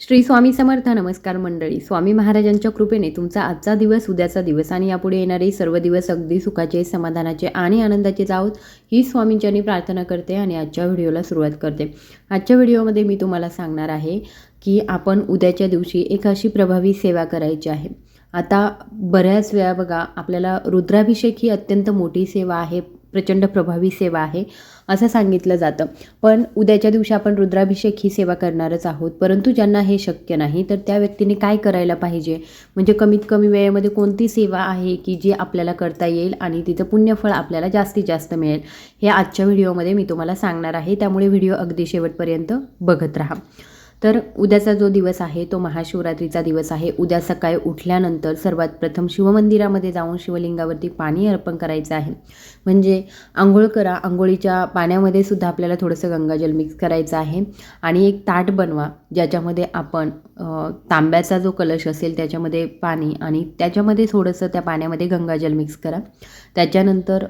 श्री स्वामी समर्थ नमस्कार मंडळी. स्वामी महाराजांच्या कृपेने तुमचा आजचा दिवस उद्याचा दिवस आणि यापुढे येणारे सर्व दिवस अगदी सुखाचे समाधानाचे आणि आनंदाचे जावत ही स्वामींच्यानी प्रार्थना करते आणि आजच्या व्हिडिओला सुरुवात करते. आजच्या व्हिडिओमध्ये मी तुम्हाला सांगणार आहे की आपण उद्याच्या दिवशी एक अशी प्रभावी सेवा करायची आहे. आता बऱ्याच वेळा बघा आपल्याला रुद्राभिषेक ही अत्यंत मोठी सेवा आहे. प्रचंड प्रभावी सेवा आहे असं सांगितलं जातं. पण उद्याच्या दिवशी आपण रुद्राभिषेक ही सेवा करणारच आहोत. परंतु ज्यांना हे शक्य नाही तर त्या व्यक्तीने काय करायला पाहिजे? म्हणजे कमीत कमी वेळेमध्ये कोणती सेवा आहे की जी आपल्याला करता येईल आणि तिचं पुण्यफळ आपल्याला जास्तीत जास्त मिळेल? हे आजच्या व्हिडिओमध्ये मी तुम्हाला सांगणार आहे. त्यामुळे व्हिडिओ अगदी शेवटपर्यंत बघत राहा. तर उद्याचा जो दिवस आहे तो महाशिवरात्रीचा दिवस आहे. उद्या सकाळी उठल्यानंतर सर्वात प्रथम शिवमंदिरामध्ये जाऊन शिवलिंगावरती पाणी अर्पण करायचं आहे. म्हणजे आंघोळ करा. आंघोळीच्या पाण्यामध्ये सुद्धा आपल्याला थोडंसं गंगाजल मिक्स करायचं आहे. आणि एक ताट बनवा ज्याच्यामध्ये आपण तांब्याचा जो कलश असेल त्याच्यामध्ये पाणी आणि त्याच्यामध्ये थोडंसं त्या पाण्यामध्ये गंगाजल मिक्स करा. त्याच्यानंतर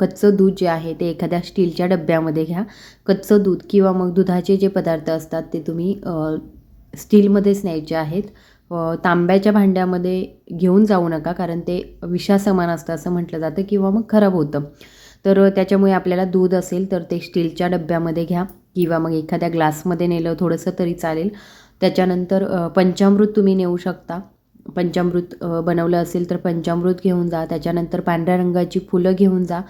कच्चं दूध जे आहे ते एखाद्या स्टीलच्या डब्यामध्ये घ्या. कच्चं दूध किंवा मग दुधाचे जे पदार्थ असतात ते तुम्ही स्टीलमध्येच न्यायचे आहेत. तांब्याच्या भांड्यामध्ये घेऊन जाऊ नका कारण ते विषासमान असतं असं म्हटलं जातं किंवा मग खराब होतं. तर त्याच्यामुळे आपल्याला दूध असेल तर ते स्टीलच्या डब्यामध्ये घ्या किंवा मग एखाद्या ग्लासमध्ये नेलं थोडंसं तरी चालेल. त्याच्यानंतर पंचामृत तुम्ही नेऊ शकता. पंचामृत बनवलं असेल तर पंचामृत घेऊन जा. त्याच्यानंतर पांढऱ्या रंगाची फुलं घेऊन जा.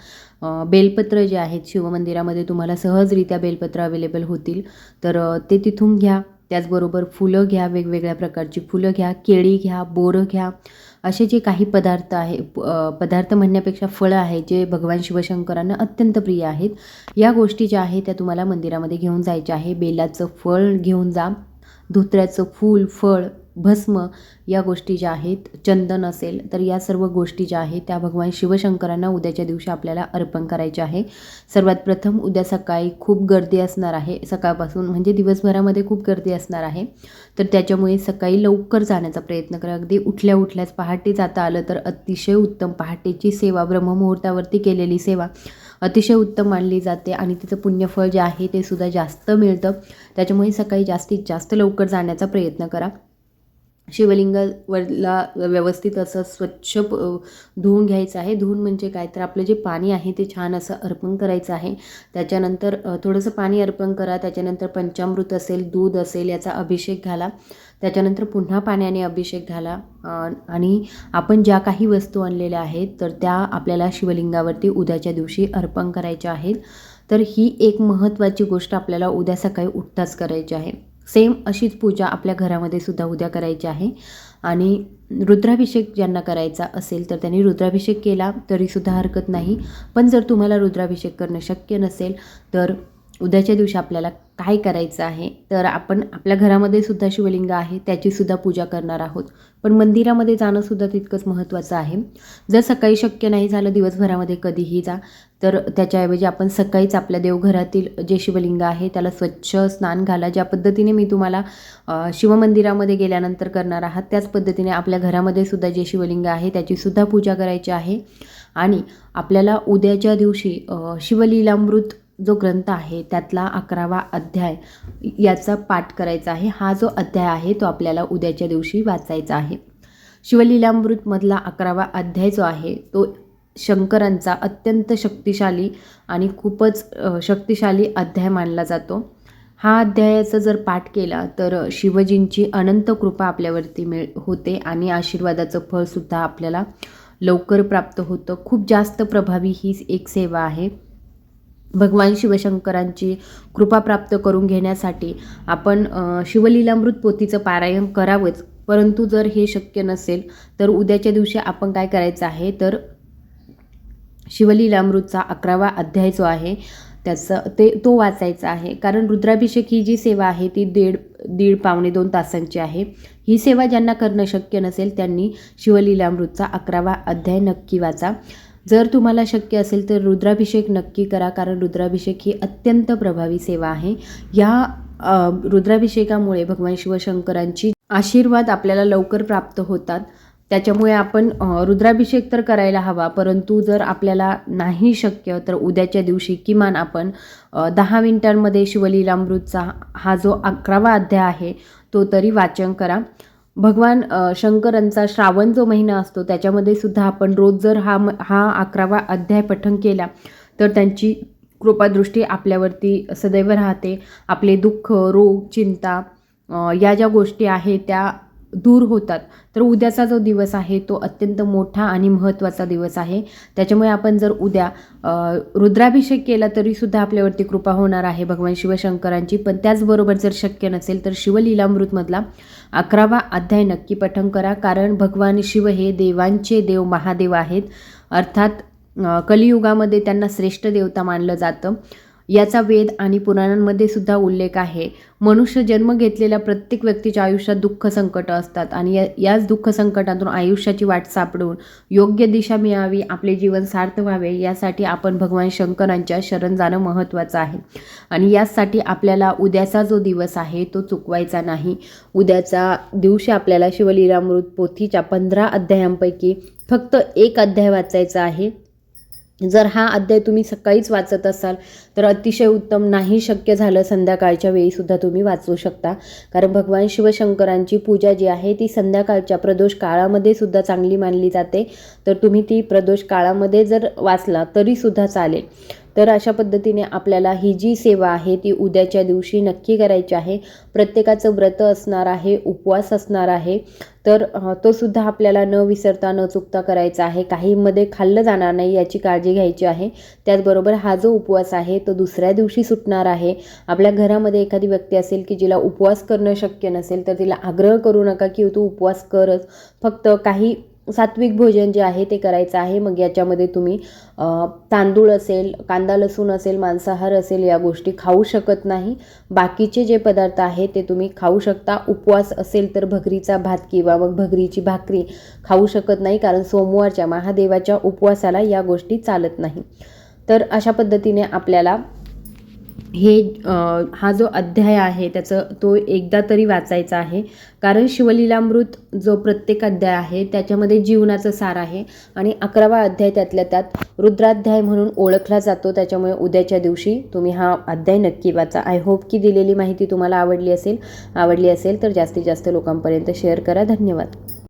बेलपत्र जे आहेत शिवमंदिरामध्ये तुम्हाला सहजरित्या बेलपत्र अवेलेबल होतील. तर ते तिथून घ्या. त्याचबरोबर फुलं घ्या वेगवेगळ्या प्रकारची फुलं घ्या केळी घ्या बोरं घ्या. असे जे काही पदार्थ आहे प- पदार्थ म्हणण्यापेक्षा फळं आहे जे भगवान शिवशंकरांना अत्यंत प्रिय आहेत. या गोष्टी ज्या आहेत त्या तुम्हाला मंदिरामध्ये घेऊन जायच्या आहे. बेलाचं फळ घेऊन जा धोत्र्याचं फूल फळ भस्म या गोष्टी ज्या आहेत चंदन असेल तर या सर्व गोष्टी ज्या आहेत त्या भगवान शिवशंकरांना उद्याच्या दिवशी आपल्याला अर्पण करायचे आहे. सर्वात प्रथम उद्या सकाळी खूप गर्दी असणार आहे. सकाळपासून म्हणजे दिवसभरामध्ये खूप गर्दी असणार आहे. तर त्याच्यामुळे सकाळी लवकर जाण्याचा प्रयत्न करा. अगदी उठल्या उठल्याच पहाटे जाता आलं तर अतिशय उत्तम. पहाटेची सेवा ब्रह्ममुहूर्तावरती केलेली सेवा अतिशय उत्तम मानली जाते आणि तिचं पुण्यफळ जे आहे ते सुद्धा जास्त मिळतं. त्याच्यामुळे सकाळी जास्तीत जास्त लवकर जाण्याचा प्रयत्न करा. शिवलिंगावरला व्यवस्थित असं स्वच्छ प- धुवून घ्यायचं आहे. धुवून म्हणजे काय? तर आपलं जे पाणी आहे ते छान असं अर्पण करायचं आहे. त्याच्यानंतर थोडंसं पाणी अर्पण करा. त्याच्यानंतर पंचामृत असेल दूध असेल याचा अभिषेक घाला. त्याच्यानंतर पुन्हा पाण्याने अभिषेक घाला. आणि आपण ज्या काही वस्तू आणलेल्या आहेत तर त्या आपल्याला शिवलिंगावरती उद्याच्या दिवशी अर्पण करायच्या आहेत. तर ही एक महत्त्वाची गोष्ट आपल्याला उद्या सकाळी उठताच करायची आहे. सेम अशीच पूजा आपल्या घरामध्ये सुद्धा उद्या करायची आहे. आणि रुद्राभिषेक ज्यांना करायचा असेल तर त्यांनी रुद्राभिषेक केला तरीसुद्धा हरकत नाही. पण जर तुम्हाला रुद्राभिषेक करणं शक्य नसेल तर उद्याच्या दिवशी आपल्याला काय करायचं आहे? तर आपण आपल्या घरामध्ये सुद्धा शिवलिंग आहे त्याचीसुद्धा पूजा करणार आहोत. पण मंदिरामध्ये जाणंसुद्धा तितकंच महत्त्वाचं आहे. जर सकाळी शक्य नाही झालं दिवसभरामध्ये कधीही जा तर त्याच्याऐवजी आपण सकाळीच आपल्या देवघरातील जे शिवलिंग आहे त्याला स्वच्छ स्नान घाला. ज्या पद्धतीने मी तुम्हाला शिवमंदिरामध्ये गेल्यानंतर करणार आहात त्याच पद्धतीने आपल्या घरामध्ये सुद्धा जे शिवलिंग आहे त्याचीसुद्धा पूजा करायची आहे. आणि आपल्याला उद्याच्या दिवशी शिवलीलामृत जो ग्रंथ आहे त्यातला अकरावा अध्याय याचा पाठ करायचा आहे. हा जो अध्याय आहे तो आपल्याला उद्याच्या दिवशी वाचायचा आहे. शिवलीलामृतमधला अकरावा अध्याय जो आहे तो शंकरांचा अत्यंत शक्तिशाली आणि खूपच शक्तिशाली अध्याय मानला जातो. हा अध्यायाचा जर पाठ केला तर शिवजींची अनंत कृपा आपल्यावरती मिळ होते आणि आशीर्वादाचं फळसुद्धा आपल्याला लवकर प्राप्त होतं. खूप जास्त प्रभावी ही एक सेवा आहे. भगवान शिवशंकरांची कृपा प्राप्त करून घेण्यासाठी आपण शिवलीलामृत पोथीचं पारायण करावंच. परंतु जर हे शक्य नसेल तर उद्याच्या दिवशी आपण काय करायचं आहे? तर शिवलीलामृतचा अकरावा अध्याय जो आहे त्याचं ते तो वाचायचा आहे. कारण रुद्राभिषेक ही जी सेवा आहे ती दीड दीड पावणे दोन तासांची आहे. ही सेवा ज्यांना करणं शक्य नसेल त्यांनी शिवलीलामृतचा अकरावा अध्याय नक्की वाचा. जर तुम्हाला शक्य असेल तर रुद्राभिषेक नक्की करा कारण रुद्राभिषेक ही अत्यंत प्रभावी सेवा आहे. या रुद्राभिषेकामुळे भगवान शिवशंकरांची आशीर्वाद आपल्याला लवकर प्राप्त होतात. त्याच्यामुळे आपण रुद्राभिषेक तर करायला हवा परंतु जर आपल्याला नाही शक्य तर उद्याच्या दिवशी किमान आपण दहा मिनिटांमध्ये शिवलीलामृतचा हा जो अकरावा अध्याय आहे तो तरी वाचन करा. भगवान शंकरांचा श्रावण जो महिना असतो त्याच्यामध्ये सुद्धा आपण रोज जर हा म हा अकरावा अध्याय पठण केला तर त्यांची कृपादृष्टी आपल्यावरती सदैव राहते. आपले दुःख रोग चिंता या ज्या गोष्टी आहेत त्या दूर होतात. तर उद्याचा जो दिवस आहे तो अत्यंत मोठा आणि महत्त्वाचा दिवस आहे. त्याच्यामुळे आपण जर उद्या रुद्राभिषेक केला तरीसुद्धा आपल्यावरती कृपा होणार आहे भगवान शिवशंकरांची. पण त्याचबरोबर जर शक्य नसेल तर शिवलीलामृतमधला अकरावा अध्याय नक्की पठण करा. कारण भगवान शिव हे देवांचे देव महादेव आहेत. अर्थात कलियुगामध्ये त्यांना श्रेष्ठ देवता मानलं जातं. याचा वेद आणि पुराणांमध्ये सुद्धा उल्लेख आहे. मनुष्य जन्म घेतलेल्या प्रत्येक व्यक्तीच्या आयुष्यात दुःख संकट असतात आणि या याच दुःख संकटातून आयुष्याची वाट सापडून योग्य दिशा मिळावी आपले जीवन सार्थ व्हावे यासाठी आपण भगवान शंकरांच्या शरण जाणं महत्त्वाचं आहे. आणि यासाठी आपल्याला उद्याचा जो दिवस आहे तो चुकवायचा नाही. उद्याचा दिवशी आपल्याला शिवलीलामृत पोथीच्या पंधरा अध्यायांपैकी फक्त एक अध्याय वाचायचा आहे. जर हा अध्याय तुम्ही सकाळीच वाचत असाल तर अतिशय उत्तम नाही शक्य झालं संध्याकाळच्या वेळीसुद्धा तुम्ही वाचू शकता. कारण भगवान शिवशंकरांची पूजा जी आहे ती संध्याकाळच्या प्रदोष काळामध्ये सुद्धा चांगली मानली जाते. तर तुम्ही ती प्रदोष काळामध्ये जर वाचला तरीसुद्धा चालेल. तर अशा पद्धतीने आपल्याला ही जी सेवा आहे ती उद्याच्या दिवशी नक्की करायची आहे. प्रत्येकाचं व्रत असणार आहे उपवास असणार आहे. तर तो सुद्धा आपल्याला न विसरता न चुकता करायचा आहे. काहीमध्ये खाल्लं जाणार नाही याची काळजी घ्यायची आहे. त्याचबरोबर हा जो उपवास आहे तो दुसऱ्या दिवशी सुटणार आहे. आपल्या घरामध्ये एखादी व्यक्ती असेल की जिला उपवास करणं शक्य नसेल तर तिला आग्रह करू नका की तू उपवास करच. फक्त काही सात्विक भोजन जे आहे ते करायचं आहे. मग याच्यामध्ये तुम्ही तांदूळ असेल कांदा लसूण असेल मांसाहार असेल या गोष्टी खाऊ शकत नाही. बाकीचे जे पदार्थ आहेत ते तुम्ही खाऊ शकता. उपवास असेल तर भगरीचा भात किंवा मग भगरीची भाकरी खाऊ शकत नाही कारण सोमवारच्या महादेवाच्या उपवासाला या गोष्टी चालत नाही. तर अशा पद्धतीने आपल्याला हे हा जो अध्याय आहे त्याचं तो एकदा तरी वाचायचा आहे. कारण शिवलीलामृत जो प्रत्येक अध्याय आहे त्याच्यामध्ये जीवनाचं सार आहे आणि अकरावा अध्याय त्यातल्या त्यात रुद्राध्याय म्हणून ओळखला जातो. त्याच्यामुळे उद्याच्या दिवशी तुम्ही हा अध्याय नक्की वाचा. आय होप की दिलेली माहिती तुम्हाला आवडली असेल आवडली असेल तर जास्तीत जास्त लोकांपर्यंत शेअर करा. धन्यवाद.